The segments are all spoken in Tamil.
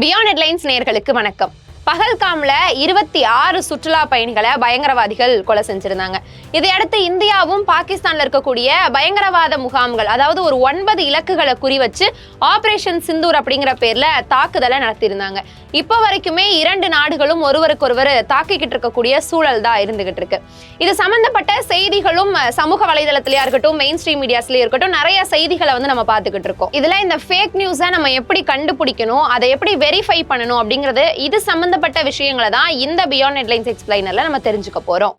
பியாண்ட் ஹெட்லைன்ஸ் நேர்களுக்கு வணக்கம். பகல்காம்ல இருபத்தி ஆறு சுற்றுலா பயணிகளை பயங்கரவாதிகள் கொலை செஞ்சிருந்தாங்க. இதையடுத்து இந்தியாவும் பாகிஸ்தான்ல இருக்கக்கூடிய பயங்கரவாத முகாம்கள் அதாவது ஒரு ஒன்பது இலக்குகளை குறி வச்சு ஆபரேஷன் சிந்தூர் அப்படிங்கிற பேர்ல தாக்குதலை நடத்தியிருந்தாங்க. இப்போ வரைக்குமே இரண்டு நாடுகளும் ஒருவருக்கொருவர் தாக்கிக்கிட்டு இருக்கக்கூடிய சூழல் தான் இருந்துகிட்டு இருக்கு. இது சம்பந்தப்பட்ட செய்திகளும் சமூக வலைதளத்திலயா இருக்கட்டும் மெயின் ஸ்ட்ரீம் மீடியாஸ்லயே இருக்கட்டும் நிறைய செய்திகளை வந்து நம்ம பார்த்துக்கிட்டு இருக்கோம். இதுல இந்த ஃபேக் நியூஸை நம்ம எப்படி கண்டுபிடிக்கணும் அதை எப்படி வெரிஃபை பண்ணணும் அப்படிங்கிறது இது சம்பந்தப்பட்ட விஷயங்களை தான் இந்த பியாண்ட் ஹெட்லைன்ஸ் எக்ஸ்பிளைனர்ல நம்ம தெரிஞ்சுக்க போறோம்.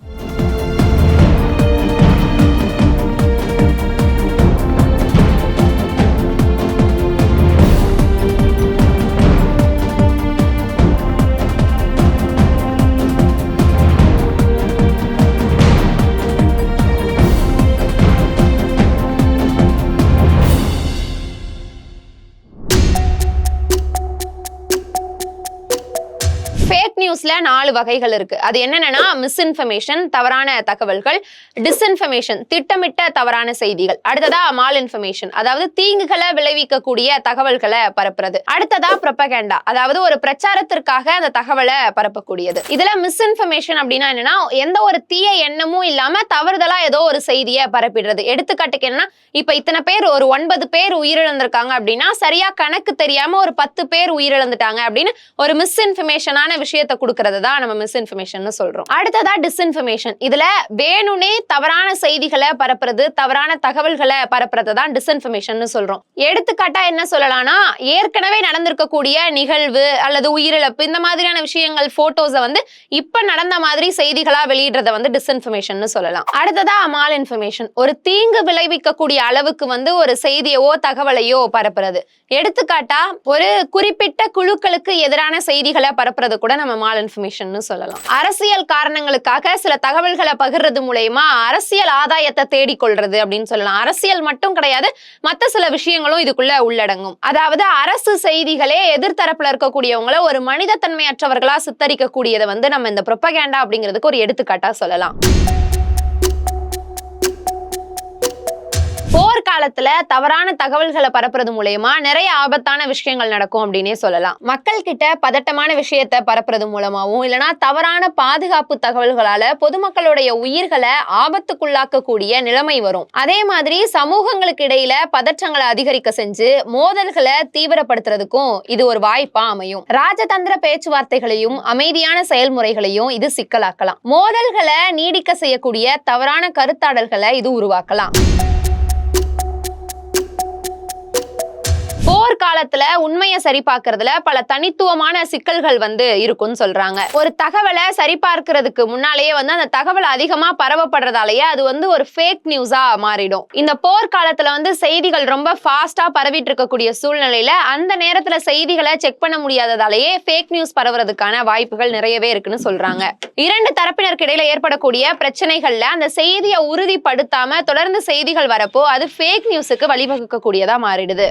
நியூஸ்ல நாலு வகைகள் இருக்கு. அது என்னென்னா மிஸ்இன்ஃபர்மேஷன் தவறான தகவல்கள் டிஸ்இன்ஃபர்மேஷன் திட்டமிட்ட தவறான செய்திகள். அடுத்ததா மால் இன்ஃபர்மேஷன் அதாவது தீங்குகளை விளைவிக்கக்கூடிய தகவல்களை பரப்புறது. அடுத்ததா ப்ரொபகேண்டா அதாவது ஒரு பிரச்சாரத்திற்காக அந்த தகவலை பரப்பக்கூடியது. இதுல மிஸ்இன்ஃபர்மேஷன் அப்படின்னா என்னன்னா எந்த ஒரு தீய எண்ணமும் இல்லாம தவறுதலா ஏதோ ஒரு செய்தியை பரப்பிடுறது. எடுத்துக்காட்டுக்கு என்னன்னா இப்ப இத்தனை பேர் ஒரு ஒன்பது பேர் உயிரிழந்திருக்காங்க அப்படின்னா சரியா கணக்கு தெரியாம ஒரு பத்து பேர் உயிரிழந்துட்டாங்க அப்படின்னு ஒரு மிஸ்இன்ஃபர்மேஷனான விஷயத்தை கொடுக்கறது தான் நம்ம மிஸ்இன்ஃபர்மேஷன் சொல்றோம். அடுத்ததா டிஸ்இன்ஃபர்மேஷன் இதுல வேணும்னே தவறான செய்திகளை பரப்புறது தவறான தகவல்களை பரப்புறது தான் டிஸ்இன்ஃபர்மேஷன் சொல்றோம். எடுத்துக்காட்டா என்ன சொல்லலாம்னா ஏற்கனவே நடந்திருக்கக்கூடிய நிகழ்வு அல்லது உயிரிழப்பு இந்த மாதிரியான விஷயங்கள் போட்டோஸை வந்து இப்ப நடந்த மாதிரி செய்திகளா வெளியிடுறத வந்து டிஸ்இன்ஃபர்மேஷன் சொல்லலாம். அடுத்ததா மால் இன்ஃபர்மேஷன் ஒரு தீங்கு விளைவிக்கக்கூடிய அளவுக்கு வந்து ஒரு செய்தியவோ தகவலையோ பரப்புறது. எடுத்துக்காட்டா ஒரு குறிப்பிட்ட குழுக்களுக்கு எதிரான செய்திகளை பரப்புறது கூட நம்ம மால் இன்ஃபர்மேஷன் சொல்லலாம். அரசியல் காரணங்களுக்காக சில தகவல்களை பகிர்றது மூலயமா அரசியல் ஆதாயத்தை தேடிக்கொள்றது அப்படின்னு சொல்லலாம். அரசியல் மட்டும் கிடையாது மத்த சில விஷயங்களும் இதுக்குள்ள உள்ளடங்கும். அதாவது அரசு செய்திகளே எதிர்த்தரப்புல இருக்கக்கூடியவங்கள ஒரு மனிதத்தன்மையற்றவர்களா சித்தரிக்கக்கூடியதை வந்து நம்ம இந்த ப்ரொப்பகேண்டா அப்படிங்கிறதுக்கு ஒரு எடுத்துக்காட்டா சொல்லலாம். காலத்துல தவறான தகவல்களை பரப்புறது மூலயமா நிறைய ஆபத்தான விஷயங்கள் நடக்கும் அப்படின்னே சொல்லலாம். மக்கள் கிட்ட பதட்டமான விஷயத்தை பரப்புறது மூலமாவும் இல்லைன்னா தவறான பாதுகாப்பு தகவல்களால பொதுமக்களுடைய உயிர்களை ஆபத்துக்குள்ளாக்கக்கூடிய நிலைமை வரும். அதே மாதிரி சமூகங்களுக்கு இடையில பதற்றங்களை அதிகரிக்க செஞ்சு மோதல்களை தீவிரப்படுத்துறதுக்கும் இது ஒரு வாய்ப்பா அமையும். ராஜதந்திர பேச்சுவார்த்தைகளையும் அமைதியான செயல்முறைகளையும் இது சிக்கலாக்கலாம். மோதல்களை நீடிக்க செய்யக்கூடிய தவறான கருத்தாடல்களை இது உருவாக்கலாம். போர்க்காலத்துல உண்மையை சரிபார்க்கறதுல பல தனித்துவமான சிக்கல்கள் வந்து இருக்கும்னு சொல்றாங்க. ஒரு தகவலை சரிபார்க்கிறதுக்கு முன்னாலேயே வந்து அந்த தகவல் அதிகமா பரவப்படுறதாலேயே அது வந்து ஒரு ஃபேக் நியூஸா மாறிடும். இந்த போர் காலத்துல வந்து செய்திகள் ரொம்ப ஃபாஸ்டா பரவிட்டு இருக்கக்கூடிய சூழ்நிலையில அந்த நேரத்துல செய்திகளை செக் பண்ண முடியாததாலேயே ஃபேக் நியூஸ் பரவுறதுக்கான வாய்ப்புகள் நிறையவே இருக்குன்னு சொல்றாங்க. இரண்டு தரப்பினருக்கு இடையில ஏற்படக்கூடிய பிரச்சனைகள்ல அந்த செய்தியை உறுதிப்படுத்தாம தொடர்ந்து செய்திகள் வரப்போ அது ஃபேக் நியூஸுக்கு வழிவகுக்கக்கூடியதா மாறிடுது.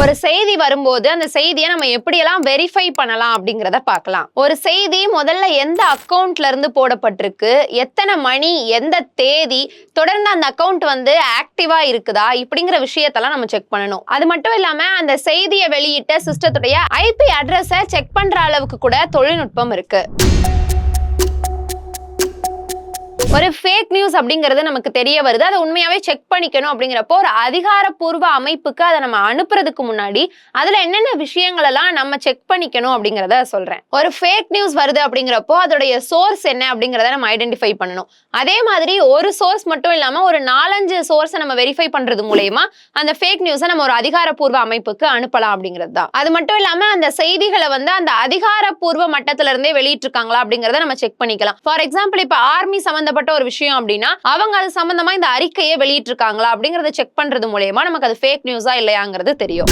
ஒரு செய்தி வரும்போது அந்த செய்தியை நம்ம எப்படியெல்லாம் வெரிஃபை பண்ணலாம் அப்படிங்கிறத பார்க்கலாம். ஒரு செய்தி முதல்ல எந்த அக்கௌண்ட்ல இருந்து போடப்பட்டிருக்கு? எத்தனை மணி? எந்த தேதி? தொடர்ந்து அந்த அக்கௌண்ட் வந்து ஆக்டிவா இருக்குதா? இப்படிங்கிற விஷயத்தெல்லாம் நம்ம செக் பண்ணணும். அது மட்டும் இல்லாம அந்த செய்தியை வெளியிட்ட சிஸ்டத்துடைய ஐபி அட்ரஸை செக் பண்ற அளவுக்கு கூட தொழில்நுட்பம் இருக்கு. ஒரு ஃபேக் நியூஸ் அப்படிங்கிறது நமக்கு தெரிய வருது. அதை உண்மையாவே செக் பண்ணிக்கணும் அப்படிங்கிறப்போ ஒரு அதிகாரப்பூர்வ அமைப்புக்கு அதை நம்ம அனுப்புறதுக்கு முன்னாடி அதுல என்னென்ன விஷயங்கள் எல்லாம் நம்ம செக் பண்ணிக்கணும் அப்படிங்கிறத சொல்றேன். ஒரு ஃபேக் நியூஸ் வருது அப்படிங்கிறப்போ அதோடைய சோர்ஸ் என்ன அப்படிங்கிறத நம்ம ஐடென்டிஃபை பண்ணணும். அதே மாதிரி ஒரு சோர்ஸ் மட்டும் இல்லாம ஒரு நாலஞ்சு சோர்ஸை நம்ம வெரிஃபை பண்றது மூலயமா அந்த ஃபேக் நியூஸை நம்ம ஒரு அதிகாரப்பூர்வ அமைப்புக்கு அனுப்பலாம் அப்படிங்கிறது தான். அது மட்டும் இல்லாம அந்த செய்திகளை வந்து அந்த அதிகாரப்பூர்வ மட்டத்துல இருந்தே வெளியிட்டிருக்காங்களா அப்படிங்கறத நம்ம செக் பண்ணிக்கலாம். ஃபார் எக்ஸாம்பிள் இப்ப ஆர்மி சம்பந்தப்பட்ட ஒரு விஷயம் அப்படின்னா அவங்க அது சம்பந்தமா இந்த அறிக்கையை வெளியிட்டிருக்காங்களா அப்படிங்கறத செக் பண்றது மூலயமா நமக்கு அது ஃபேக் நியூஸா இல்லையாங்கிறது தெரியும்.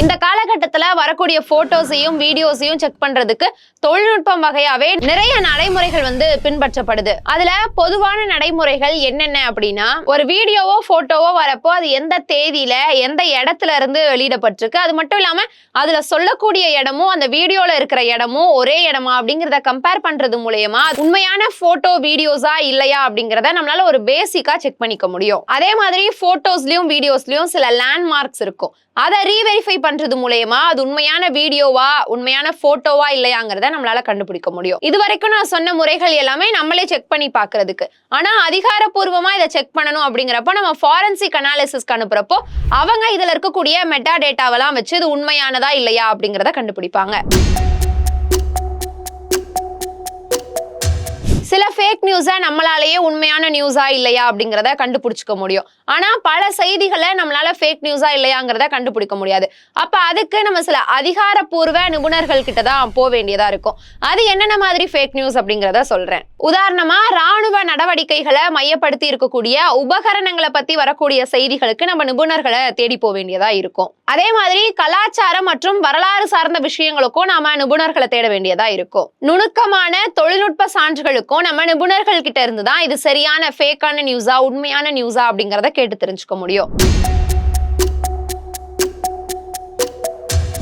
இந்த காலகட்டத்துல வரக்கூடிய போட்டோஸையும் வீடியோஸையும் செக் பண்றதுக்கு தொழில்நுட்பம் வகையாவே நிறைய நடைமுறைகள் வந்து பின்பற்றப்படுது. அதுல பொதுவான நடைமுறைகள் என்னென்ன அப்படின்னா ஒரு வீடியோவோ போட்டோவோ வரப்போ அது எந்த தேதியில எந்த இடத்துல இருந்து வெளியிடப்பட்டிருக்கு அது மட்டும் இல்லாம அதுல சொல்லக்கூடிய இடமும் அந்த வீடியோல இருக்கிற இடமும் ஒரே இடமா அப்படிங்கிறத கம்பேர் பண்றது மூலயமா உண்மையான போட்டோ வீடியோஸா இல்லையா அப்படிங்கிறத நம்மளால ஒரு பேசிக்கா செக் பண்ணிக்க முடியும். அதே மாதிரி போட்டோஸ்லயும் வீடியோஸ்லயும் சில லேண்ட்மார்க்ஸ் இருக்கும். அதை ரீவெரிஃபை பண்றது மூலயமா அது உண்மையான வீடியோவா உண்மையான போட்டோவா இல்லையாங்கிறத நம்மளால கண்டுபிடிக்க முடியும். இது வரைக்கும் நான் சொன்ன முறைகள் எல்லாமே நம்மளே செக் பண்ணி பாக்குறதுக்கு ஆனா அதிகாரப்பூர்வமா இதை செக் பண்ணணும் அப்படிங்கிறப்போ நம்ம ஃபாரன்சிக் அனாலிசிஸ்க்கு அனுப்புறப்போ அவங்க இதுல இருக்கக்கூடிய மெட்டா டேட்டாவெல்லாம் வச்சு இது உண்மையானதா இல்லையா அப்படிங்கிறத கண்டுபிடிப்பாங்க. சில ஃபேக் நியூஸை நம்மளாலேயே உண்மையான நியூஸா இல்லையா அப்படிங்கிறத கண்டுபிடிச்சிக்க முடியும். ஆனா பல செய்திகளை நம்மளால ஃபேக் நியூஸா இல்லையாங்கிறத கண்டுபிடிக்க முடியாது. அப்ப அதுக்கு நம்ம சில அதிகாரப்பூர்வ நிபுணர்கள் கிட்ட தான் போக வேண்டியதா இருக்கும். அது என்னென்ன மாதிரி ஃபேக் நியூஸ் அப்படிங்கிறத சொல்றேன். உதாரணமா ராணுவ நடவடிக்கைகளை மையப்படுத்தி இருக்கக்கூடிய உபகரணங்களை பத்தி வரக்கூடிய செய்திகளுக்கு நம்ம நிபுணர்களை தேடி போக வேண்டியதா இருக்கும். அதே மாதிரி கலாச்சாரம் மற்றும் வரலாறு சார்ந்த விஷயங்களுக்கும் நாம நிபுணர்களை தேட வேண்டியதா இருக்கும். நுணுக்கமான தொழில்நுட்ப சான்றுகளுக்கும் நம்ம நிபுணர்கள் கிட்ட இருந்து தான் இது சரியான ஃபேக்கான நியூஸா உண்மையான நியூஸா அப்படிங்கறத கேட்டு தெரிஞ்சுக்க முடியும்.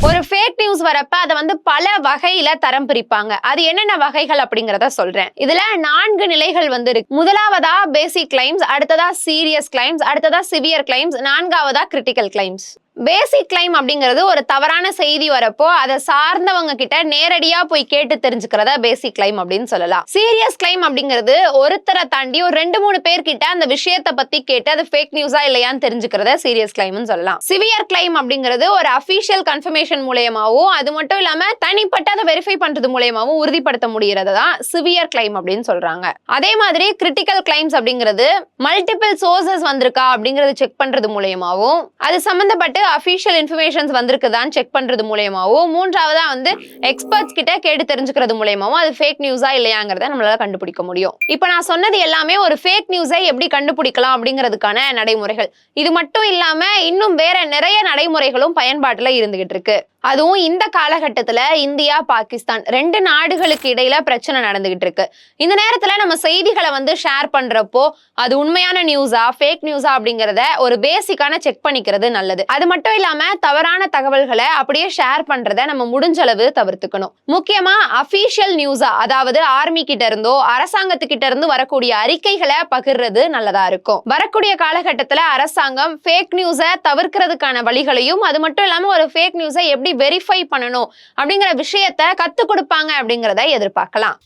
ஒரு ஃபேக் நியூஸ் வரப்ப அதை வந்து பல வகையில தரம் பிரிப்பாங்க. அது என்னென்ன வகைகள் அப்படிங்கிறத சொல்றேன். இதுல நான்கு நிலைகள் வந்து இருக்கு. முதலாவதா பேசிக் கிளைம்ஸ் அடுத்ததா சீரியஸ் கிளைம்ஸ் அடுத்ததா சிவியர் கிளைம்ஸ் நான்காவதா கிரிட்டிக்கல் கிளைம்ஸ் பேசிக் கிளைம் அப்படிங்கிறது ஒரு தவறான செய்தி வரப்போ அதை சார்ந்தவங்க கிட்ட நேரடியா போய் கேட்டு தெரிஞ்சுக்கிறத பேசிக் கிளைம் அப்படின்னு சொல்லலாம். சீரியஸ் கிளைம் அப்படிங்கிறது ஒருத்தரை தாண்டி ஒரு ரெண்டு மூணு பேர்கிட்ட அந்த விஷயத்தை பத்தி கேட்டு அது ஃபேக் நியூஸா இல்லையான்னு தெரிஞ்சுக்கிறத சீரியஸ் கிளைம்னு சொல்லலாம். சிவியர் கிளைம் அப்படிங்கிறது ஒரு அபிஷியல் கன்ஃபர்மேஷன் மூலயமாவும் அது மட்டும் இல்லாம தனிப்பட்ட அதை வெரிஃபை பண்றது மூலயமாவும் உறுதிப்படுத்த முடியறத தான் சிவியர் கிளைம் அப்படின்னு சொல்றாங்க. அதே மாதிரி கிரிட்டிக்கல் கிளைம்ஸ் அப்படிங்கிறது மல்டிபிள் சோர்சஸ் வந்திருக்கா அப்படிங்கறது செக் பண்றது மூலயமாவும் அது சம்பந்தப்பட்டு அஃபிஷியல் இன்ஃபர்மேஷன்ஸ் வந்திருக்குதான்னு செக் பண்றது மூலயமாவோ மூன்றாவதா வந்து எக்ஸ்பர்ட்ஸ் கிட்ட கேட்டு தெரிஞ்சுக்கிறது மூலயமாவோ அது ஃபேக் நியூஸா இல்லையாங்கிறத நம்மளால கண்டுபிடிக்க முடியும். இப்போ நான் சொன்னது எல்லாமே ஒரு ஃபேக் நியூஸை எப்படி கண்டுபிடிக்கலாம் அப்படிங்கிறதுக்கான நடைமுறைகள். இது மட்டும் இல்லாம இன்னும் வேற நிறைய நடைமுறைகளும் பயன்பாட்டுல இருந்துகிட்டு இருக்கு. அதுவும் இந்த காலகட்டத்தில் இந்தியா பாகிஸ்தான் ரெண்டு நாடுகளுக்கு இடையில பிரச்சனை நடந்துகிட்டு இருக்கு. இந்த நேரத்துல நம்ம செய்திகளை வந்து ஷேர் பண்றப்போ அது உண்மையான நியூஸா ஃபேக் நியூஸா அப்படிங்கறத ஒரு பேசிக்கான செக் பண்ணிக்கிறது நல்லது. அது மட்டும் இல்லாம தவறான தகவல்களை அப்படியே ஷேர் பண்றத நம்ம முடிஞ்ச அளவு தவிர்த்துக்கணும். முக்கியமா அபிஷியல் நியூஸா அதாவது ஆர்மி கிட்ட இருந்தோ அரசாங்கத்துக்கிட்ட இருந்து வரக்கூடிய அறிக்கைகளை பகிர்றது நல்லதா இருக்கும். வரக்கூடிய காலகட்டத்துல அரசாங்கம் ஃபேக் நியூஸை தவிர்க்கிறதுக்கான வழிகளையும் அது மட்டும் இல்லாம ஒரு ஃபேக் நியூஸை எப்படி வெரிஃபை பண்ணணும் அப்படிங்கிற விஷயத்த கத்து கொடுப்பாங்க அப்படிங்கிறத எதிர்பார்க்கலாம்.